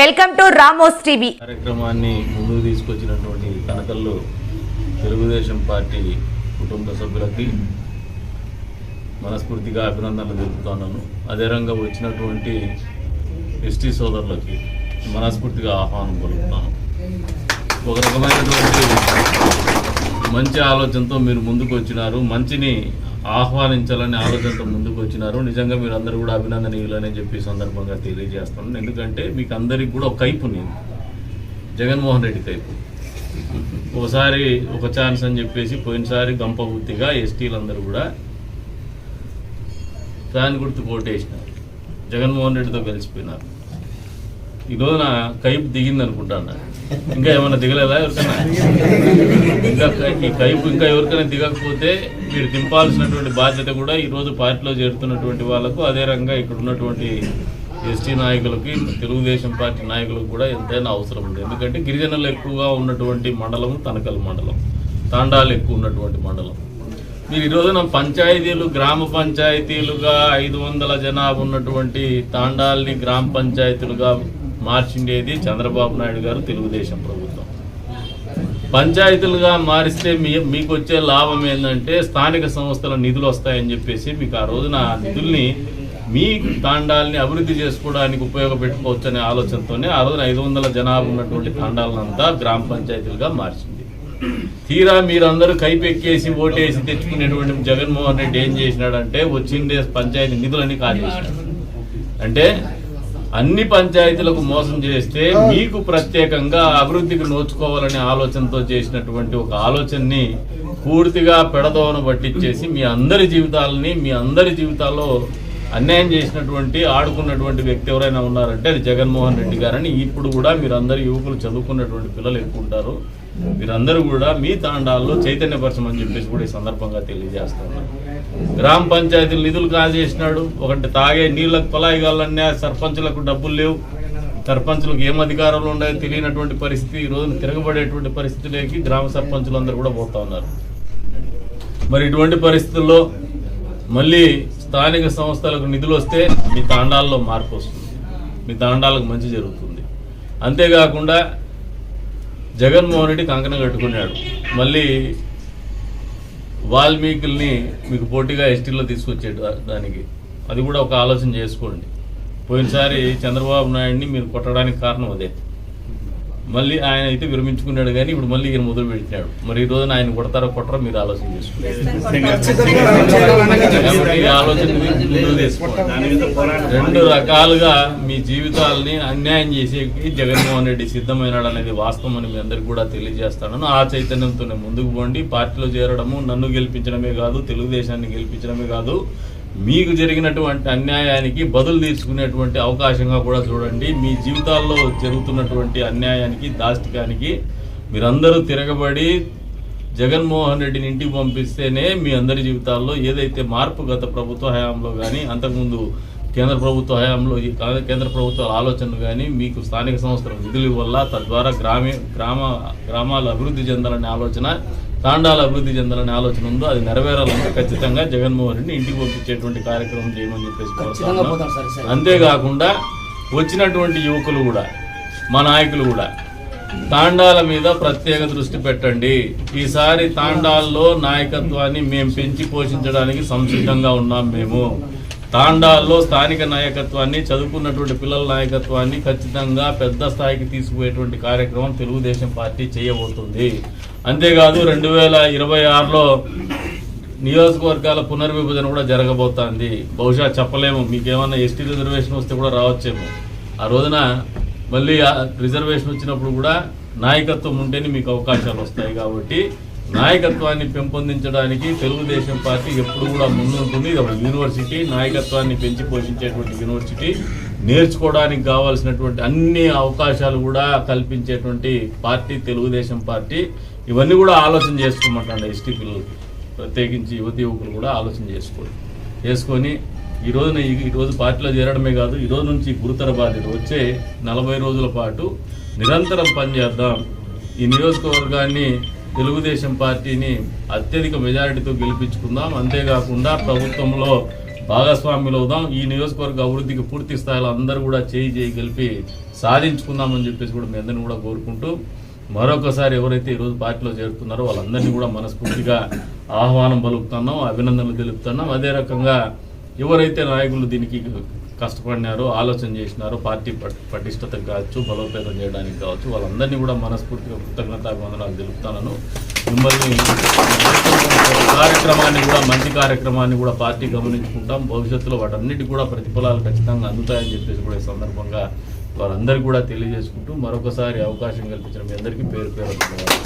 Welcome to Ramos TV. కార్యక్రమాన్ని ముందుకు తీసుకొచ్చినటువంటి కనకల్లు తెలుగుదేశం పార్టీ కుటుంబ సభ్యులకి మనస్ఫూర్తిగా అభినందనలు తెలుపుతున్నాను. అదే రంగా వచ్చినటువంటి ఎస్టీ సోదరులకి మనస్ఫూర్తిగా ఆహ్వానం పలుకుతాను ఒక రకమైనటువంటి మంచి ఆలోచనతో మీరు ముందుకు వచ్చినారు. మంచిని ఆహ్వానించాలని ఆలోచనతో ముందుకు వచ్చినారు. నిజంగా మీరు అందరూ కూడా అభినందనీయులని చెప్పి సందర్భంగా తెలియజేస్తున్నాను. ఎందుకంటే మీకు అందరికి కూడా ఒక కైపు నేను జగన్మోహన్ రెడ్డి కైపు. ఒకసారి ఒక ఛాన్స్ అని చెప్పేసి పోయినసారి గంప బుద్ధిగా ఎస్టీలందరూ కూడా ఫ్యాన్ గుర్తు కోటేసినారు జగన్మోహన్ రెడ్డితో కలిసిపోయినారు. ఈరోజు నా కైపు దిగింది అనుకుంటాను? ఇంకా ఏమైనా దిగలేదా ఎవరికైనా? ఇంకా ఈ కైపు ఇంకా ఎవరికైనా దిగకపోతే మీరు దింపాల్సినటువంటి బాధ్యత కూడా ఈరోజు పార్టీలో చేరుతున్నటువంటి వాళ్ళకు అదే రంగా ఇక్కడ ఉన్నటువంటి ఎస్టీ నాయకులకి తెలుగుదేశం పార్టీ నాయకులకు కూడా ఎంతైనా అవసరం ఉంది. ఎందుకంటే గిరిజనులు ఎక్కువగా ఉన్నటువంటి మండలం తనకల్ మండలం. తాండాలు ఎక్కువ ఉన్నటువంటి మండలం. మీరు ఈరోజు నా పంచాయతీలు గ్రామ పంచాయతీలుగా ఐదు వందల జనాభా ఉన్నటువంటి తాండాల్ని గ్రామ పంచాయతీలుగా మార్చిండేది చంద్రబాబు నాయుడు గారు తెలుగుదేశం ప్రభుత్వం. పంచాయతీలుగా మారిస్తే మీ మీకు వచ్చే లాభం ఏంటంటే స్థానిక సంస్థల నిధులు వస్తాయని చెప్పేసి మీకు ఆ రోజున ఆ నిధుల్ని మీ తాండాల్ని అభివృద్ధి చేసుకోవడానికి ఉపయోగపెట్టుకోవచ్చు అనే ఆలోచనతోనే ఆ రోజున ఐదు వందల జనాభా ఉన్నటువంటి తాండాలనంతా గ్రామ పంచాయతీలుగా మార్చింది. తీరా మీరందరూ కైపెక్కేసి ఓటేసి తెచ్చుకునేటువంటి జగన్మోహన్ రెడ్డి ఏం చేసినాడంటే వచ్చిండే పంచాయతీ నిధులని కాజేసినాడు. అంటే అన్ని పంచాయతీలకు మోసం చేస్తే మీకు ప్రత్యేకంగా అభివృద్ధికి నోచుకోవాలనే ఆలోచనతో చేసినటువంటి ఒక ఆలోచనని పూర్తిగా పెడదోవన పట్టించేసి మీ అందరి జీవితాలని మీ అందరి జీవితాల్లో అన్యాయం చేసినటువంటి ఆడుకున్నటువంటి వ్యక్తి ఎవరైనా ఉన్నారంటే అది జగన్మోహన్ రెడ్డి గారని ఇప్పుడు కూడా మీరందరు యువకులు చదువుకున్నటువంటి పిల్లలు ఎక్కువ ఉంటారు. మీరందరూ కూడా మీ తాండాల్లో చైతన్యపరచమని చెప్పేసి కూడా ఈ సందర్భంగా తెలియజేస్తున్నారు గ్రామ పంచాయతీలు నిధులు కాజేసినాడు ఒకటి తాగే నీళ్ళకు కులాయి కాళ్ళన్నా సర్పంచులకు డబ్బులు లేవు. సర్పంచులకు ఏం అధికారాలు ఉన్నాయో తెలియనటువంటి పరిస్థితి ఈ రోజున తిరగబడేటువంటి పరిస్థితిలోకి గ్రామ సర్పంచులు అందరూ కూడా పోతా ఉన్నారు. మరి ఇటువంటి పరిస్థితుల్లో మళ్ళీ స్థానిక సంస్థలకు నిధులు వస్తే మీ తాండాల్లో మార్పు వస్తుంది. మీ తాండాలకు మంచి జరుగుతుంది. అంతేకాకుండా జగన్మోహన్ రెడ్డి కంకణం కట్టుకున్నాడు. మళ్ళీ వాల్మీకుల్ని మీకు పోటీగా ఎస్టీలో తీసుకొచ్చే దానికి. అది కూడా ఒక ఆలోచన చేసుకోండి. పోయినసారి చంద్రబాబు నాయుడిని మీరు కొట్టడానికి కారణం అదే. మళ్ళీ ఆయన అయితే విరమించుకున్నాడు కానీ ఇప్పుడు మళ్ళీ ఈయన మొదలు పెట్టినాడు మరి ఈ రోజున ఆయన కొడతారో కొట్టరో మీరు ఆలోచన చేసుకోండి. ఆలోచన రెండు రకాలుగా మీ జీవితాలని అన్యాయం చేసేకి జగన్మోహన్ రెడ్డి సిద్ధమైనాడు అనేది వాస్తవం అని మీ అందరికి కూడా తెలియజేస్తాను. ఆ చైతన్యంతోనే ముందుకు పోండి. పార్టీలో చేరడము నన్ను గెలిపించడమే కాదు తెలుగుదేశాన్ని గెలిపించడమే కాదు మీకు జరిగినటువంటి అన్యాయానికి బదులు తీర్చుకునేటువంటి అవకాశంగా కూడా చూడండి. మీ జీవితాల్లో జరుగుతున్నటువంటి అన్యాయానికి దాష్టికానికి మీరందరూ తిరగబడి జగన్మోహన్ రెడ్డిని ఇంటికి పంపిస్తేనే మీ అందరి జీవితాల్లో ఏదైతే మార్పు గత ప్రభుత్వ హయాంలో కానీ అంతకుముందు కేంద్ర ప్రభుత్వ హయాంలో ఈ కేంద్ర ప్రభుత్వాల ఆలోచనలు కానీ మీకు స్థానిక సంస్థల నిధుల వల్ల తద్వారా గ్రామీ గ్రామ గ్రామాలు అభివృద్ధి చెందాలనే ఆలోచన తాండాలు అభివృద్ధి చెందాలనే ఆలోచన ఉందో అది నెరవేరాలంటే ఖచ్చితంగా జగన్మోహన్ రెడ్డిని ఇంటికి పంపించేటువంటి కార్యక్రమం చేయమని చెప్పేసి. అంతేకాకుండా వచ్చినటువంటి యువకులు కూడా మా నాయకులు కూడా తాండాల మీద ప్రత్యేక దృష్టి పెట్టండి. ఈసారి తాండాల్లో నాయకత్వాన్ని మేము పెంచి పోషించడానికి సంసిద్ధంగా ఉన్నాం మేము. తాండాల్లో స్థానిక నాయకత్వాన్ని చదువుకున్నటువంటి పిల్లల నాయకత్వాన్ని ఖచ్చితంగా పెద్ద స్థాయికి తీసుకుపోయేటువంటి కార్యక్రమం తెలుగుదేశం పార్టీ చేయబోతుంది. అంతేకాదు రెండు వేల ఇరవై ఆరులో నియోజకవర్గాల పునర్విభజన కూడా జరగబోతోంది. బహుశా చెప్పలేము. మీకేమన్నా ఎస్టీ రిజర్వేషన్ వస్తే కూడా రావచ్చేమో. ఆ రోజున మళ్ళీ రిజర్వేషన్ వచ్చినప్పుడు కూడా నాయకత్వం ఉంటేనే మీకు అవకాశాలు వస్తాయి కాబట్టి నాయకత్వాన్ని పెంపొందించడానికి తెలుగుదేశం పార్టీ ఎప్పుడు కూడా ముందుంటుంది. ఇది ఒక యూనివర్సిటీ. నాయకత్వాన్ని పెంచి పోషించేటువంటి యూనివర్సిటీ. నేర్చుకోవడానికి కావాల్సినటువంటి అన్ని అవకాశాలు కూడా కల్పించేటువంటి పార్టీ తెలుగుదేశం పార్టీ. ఇవన్నీ కూడా ఆలోచన చేసుకోమంటాను ఎస్టీ పిల్లలకి ప్రత్యేకించి యువతి యువకులు కూడా ఆలోచన చేసుకోండి చేసుకొని ఈ రోజున పార్టీలో చేరడమే కాదు ఈరోజు నుంచి గురుతర బాధ్యత వచ్చే నలభై రోజుల పాటు నిరంతరం పనిచేద్దాం. ఈ నియోజకవర్గాన్ని తెలుగుదేశం పార్టీని అత్యధిక మెజారిటీతో గెలిపించుకుందాం. అంతేకాకుండా ప్రభుత్వంలో భాగస్వామ్యులు అవుదాం. ఈ నియోజకవర్గ అభివృద్ధికి పూర్తి స్థాయిలో అందరూ కూడా చేయి చేయి గెలిపి సాధించుకుందామని చెప్పేసి కూడా మీ అందరిని కూడా కోరుకుంటూ మరొకసారి ఎవరైతే ఈరోజు పార్టీలో చేరుతున్నారో వాళ్ళందరినీ కూడా మనస్ఫూర్తిగా ఆహ్వానం పలుకుతున్నాం అభినందనలు తెలుపుతున్నాం. అదే రకంగా ఎవరైతే నాయకులు దీనికి కష్టపడినారు ఆలోచన చేసినారు పార్టీ పటిష్టత కావచ్చు బలోపేతం చేయడానికి కావచ్చు వాళ్ళందరినీ కూడా మనస్ఫూర్తిగా కృతజ్ఞతాభివందనాలు తెలుపుతాను మిమ్మల్ని కార్యక్రమాన్ని కూడా మంచి కార్యక్రమాన్ని కూడా పార్టీ గమనించుకుంటాం. భవిష్యత్తులో వాటన్నిటి కూడా ప్రతిఫలాలు ఖచ్చితంగా అందుతాయని చెప్పేసి కూడా ఈ సందర్భంగా వారందరికీ కూడా తెలియజేసుకుంటూ మరొకసారి అవకాశం కల్పించిన మీ అందరికీ పేరు పేరు